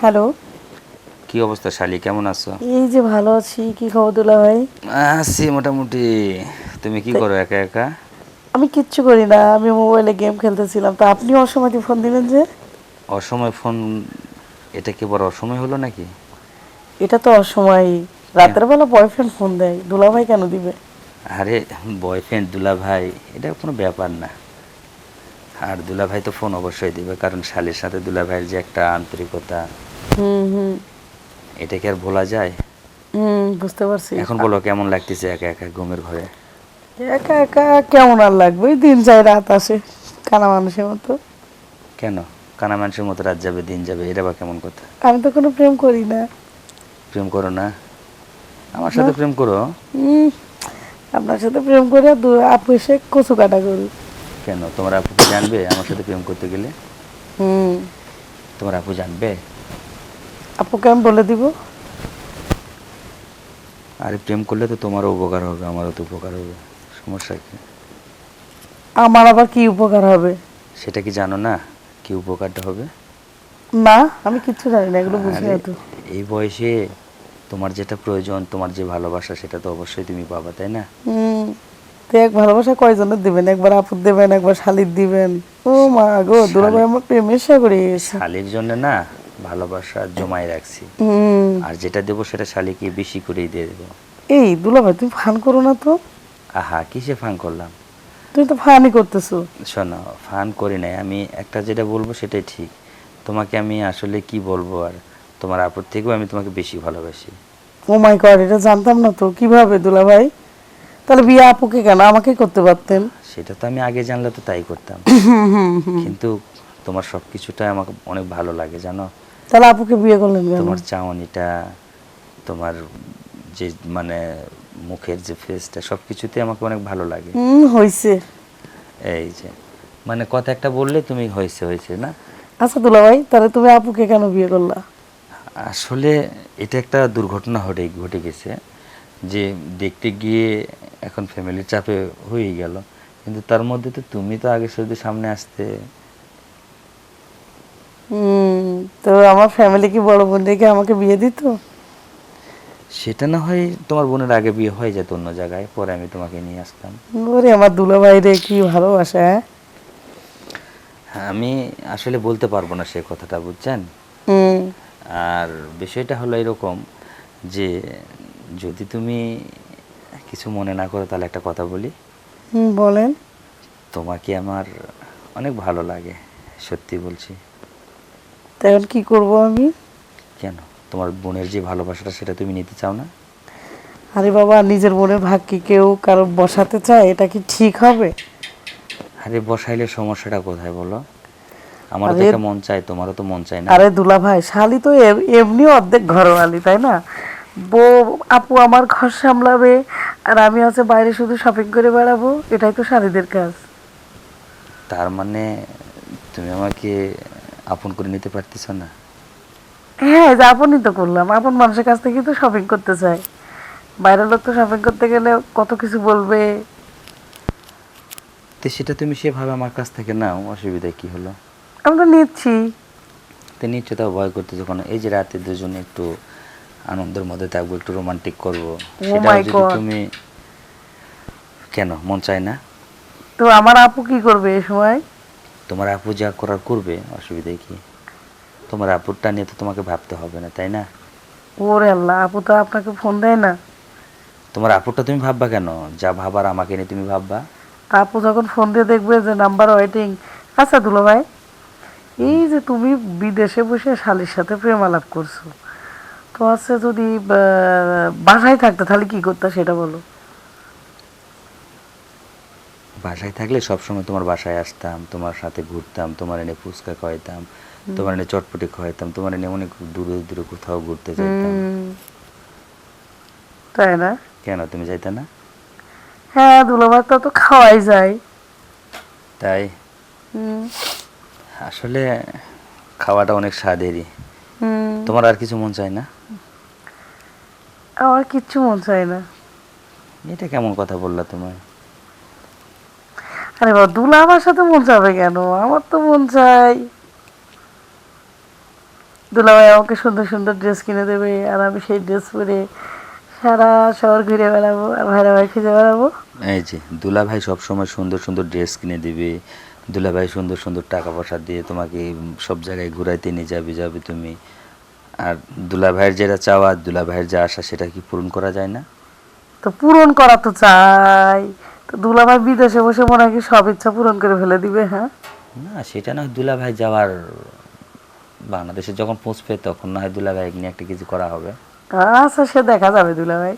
Hello. কি অবস্থা শালি? কেমন আছো? এই যে ভালো আছি। কি খবর দুলা ভাই? আছি মোটামুটি। তুমি কি করো একা একা? আমি কিচ্ছু করি না। আমি মোবাইলে গেম খেলতেছিলাম। তো আপনি অসময় ফোন দিলেন যে? অসময় ফোন এটা কি বড় অসময় হলো নাকি? এটা তো অসময় রাতের বেলা বয়ফ্রেন্ড ফোন দেয়। দুলা ভাই কেন দিবে? আরে বয়ফ্রেন্ড দুলা ভাই এটা কোনো ব্যাপার না। আর দুলা ভাই তো ফোন অবশ্যই দিবে কারণ শালির সাথে দুলা ভাইয়ের যে একটা আন্তরিকতা হুম হুম। এটা কি আর ভোলা যায়? হুম বুঝতে পারছি। এখন বলো কেমন লাগতেছে একা একা ঘুমের ঘরে? একা একা কেমন আর লাগবে? দিন যায় রাত আসে কানা মানুষের মতো। কেন? কানা মানুষের মতো রাত যাবে দিন যাবে এটা বা কেমন কথা? আমি তো কোনো প্রেম করি না। প্রেম করো না? আমার সাথে প্রেম করো। আপনার সাথে প্রেম করে আপু এসে কচু কাটা করি কেন? তোমার আপু জানবে আমার সাথে প্রেম করতে গেলে? হুম। তোমার আপু জানবে? আপুকে আমি বলে দিব? আরে প্রেম করলে তো তোমারও উপকার হবে আমারও তো উপকার হবে। সমস্যা কি? আমার আবার কি উপকার হবে? সেটা কি জানো না? কি উপকারটা হবে? না আমি কিচ্ছু জানি না এগুলো বুঝি না তো। এই বয়সে তোমার যেটা প্রয়োজন তোমার যে ভালোবাসা সেটা তো অবশ্যই তুমি পাবা তাই না? হুম। তো এক ভালোবাসা কয়জনের দিবেন? একবার আপুর দেবেন একবার শালির দিবেন? ও মা গো দুলাভাই আমার প্রেমের সাগরে শালির জন্য না ভালোবাসা জমাই রাখছি। আর যেটা দেবো সেটা শালিকে বেশি করেই দিয়ে দেবো। এই দুলাভাই তুমি ফান করো না তো? আহা কিসে ফান করলাম? তুমি তো ফানই করতেছো। শোনো ফান করি নাই। আমি একটা যেটা বলব সেটাই ঠিক। তোমাকে আমি আসলে কি বলব আর? তোমার আপুর থেকেও আমি তোমাকে বেশি ভালোবাসি। ও মাই গড এটা জানতাম না তো। কীভাবে দুলাভাই? তাহলে বিয়ে আপুকে কেন? আমাকে করতে পারতেন। সেটা তো আমি আগে জানলে তো তাই করতাম। কিন্তু তোমার সব কিছুটা আমাকে অনেক ভালো লাগে জানো? তাহলে আপুকে বিয়ে করলেন তোমার চাউনিটা তোমার যে মানে মুখের যে ফেসটা সব কিছুতে আমাকে অনেক ভালো লাগে। হইছে। এই যে মানে কথা একটা বললে তুমি হয়েছে হয়েছে না? আচ্ছা দুলা ভাই তাহলে তুমি আপুকে কেন বিয়ে করলা? আসলে এটা একটা দুর্ঘটনা ঘটে ঘটে গেছে যে দেখতে গিয়ে এখন ফ্যামিলির চাপে হয়ে গেল। কিন্তু তার মধ্যে তো তুমি তো আগে শুধু সামনে আসতে। হুম তো আমার ফ্যামিলি কি বড় বোন রেখে আমাকে বিয়ে দিত? সেটা না হয় তোমার বোনের আগে বিয়ে হয়ে যেত অন্য জায়গায় পরে আমি তোমাকে নিয়ে আসতাম। ওরে আমার দুলাভাই রে কি ভালোবাসা হ্যাঁ? আমি আসলে বলতে পারব না সে কথাটা বুঝছেন? হুম। আর বিষয়টা হলো এরকম যে যদি তুমি কিছু মনে না করো তাহলে একটা কথা বলি। বলেন। তোমাকে আমার অনেক ভালো লাগে সত্যি বলছি। তা এখন কি করব আমি? কেন? তোমার বোনের যে ভালোবাসাটা সেটা তুমি নিতে চাও না? আরে বাবা নিজের বোনের ভাগ কি কেউ কারও বসাতে চায়? এটা কি ঠিক হবে? আরে বসাইলে সমস্যাটা কোথায় বলো? আমার তো একটা মন চাই তোমারও তো মন চাই না। আরে দুলা ভাই শালি তো এমনি অর্ধেক ঘরওয়ালি তাই না? বউ আপু আমার ঘর সামলাবে আর আমি হচ্ছে বাইরে শুধু শপিং করে বেড়াবো এটাই তো শালিদের কাজ। তার মানে তুমি আমাকে আপন করে নিতে পারতেছ না? হ্যাঁ যে আপনই তো করলাম। আপন মানুষের কাছ থেকে তো শপিং করতে চাই বাইরের লোক তো শপিং করতে গেলে কত কিছু বলবে। তো সেটা তুমি সেভাবে আমার কাছ থেকে নাও অসুবিধা কি হলো? আমি তো নিচ্ছি। তো নিশ্চয় তাও ভয় করতে যখন এই যে রাতে দুজনে একটু আনন্দের মধ্যে থাকব একটু রোমান্টিক করব। সেটাও my যদি তুমি কেন? মন চায় না? তো আমার আপু কি করবে এই সময়? তোমার আপু যা করার করবে অসুবিধা কি? তোমার আপুরটা নিয়ে তো তোমাকে ভাবতে হবে না তাই না? ওরে আল্লাহ আপু তো আপনাকে ফোন দেয় না। তোমার আপুরটা তুমি ভাববা কেন? যা ভাবার আমাকে নিয়ে তুমি ভাববা। আপু যখন ফোন দিয়ে দেখবে যে নাম্বার ওয়েটিং আচ্ছা দুলো ভাই এই যে তুমি বিদেশে বসে শালির সাথে প্রেম আলাপ করছ তো আছে যদি বাসায় থাকতে তাহলে কি করতে সেটা বলো? বাসায় থাকলে সবসময় তোমার বাসায় আসতাম তোমার সাথে ঘুরতাম তোমার এনে ফুচকা খাওয়াইতাম তোমার এনে চটপটি খাওয়াইতাম তোমার এনে অনেক দূরে দূরে কোথাও ঘুরতে যাইতাম। তাই না? কেন তুমি যাইতে না? হ্যাঁ দুলো ভাই তো খাওয়াই যায়। তাই? আসলে খাওয়াটা অনেক স্বাদেরই। তোমার আর কিছু মন চায় না? আমার কিচ্ছু মন চায় না। এটা কেমন কথা বললা তোমার আরে বাবা দুলা আমার সাথে মন চাবে কেন? আমার তো মন চাই। দুলাভাই আমাকে সুন্দর সুন্দর ড্রেস কিনে দেবে আর আমি সেই ড্রেস পরে সারা শহর ঘুরে বেড়াবো আর ভাইরা ভাই খুঁজে বেড়াবো। এই যে দুলা ভাই সবসময় সুন্দর সুন্দর ড্রেস কিনে দিবে দুলা ভাই সুন্দর সুন্দর টাকা পয়সা দিয়ে তোমাকে সব জায়গায় ঘুরাইতে নিয়ে যাবে যাবে তুমি। আর দুলা ভাইয়ের যেটা চাওয়া দুলা ভাইয়ের যা আশা সেটা কি পূরণ করা যায় না? তো পূরণ করা তো চাই। তো দুলা ভাই বিদেশে বসে মনে হয় কি সব ইচ্ছা পূরণ করে ফেলে দিবে হ্যাঁ? না সেটা না দুলা ভাই যাওয়ার বাংলাদেশে যখন পৌঁছবে তখন না হয় দুলা ভাই নিয়ে একটা কিছু করা হবে। আচ্ছা সে দেখা যাবে দুলাভাই।